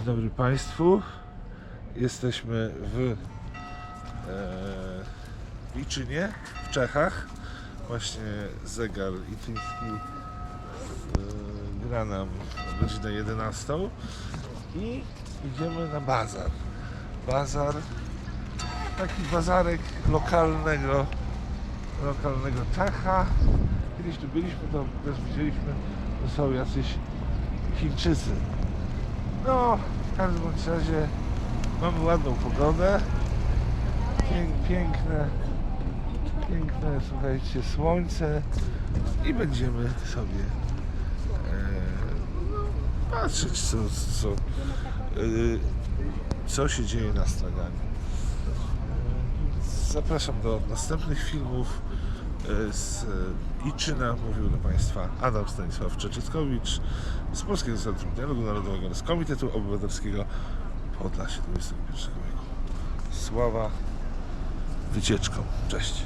Dzień dobry Państwu. Jesteśmy w e, Liczynie, w Czechach. Właśnie zegar ityński e, gra nam godzinę 11 i idziemy na bazar. Bazar, taki bazarek lokalnego, lokalnego Czecha. Kiedyś tu byliśmy, to też widzieliśmy, że są jacyś Chińczycy. No, w każdym razie mamy ładną pogodę. Pięk, piękne, piękne, słuchajcie, słońce i będziemy sobie e, patrzeć, co, co, e, co się dzieje na straganie. Zapraszam do następnych filmów z e, Iczyna. Mówił do Państwa Adam Stanisław Czeczyckowicz z Polskiego Centrum Dialogu Narodowego oraz Komitetu Obywatelskiego Podlasie XXI wieku. Sława wycieczką. Cześć.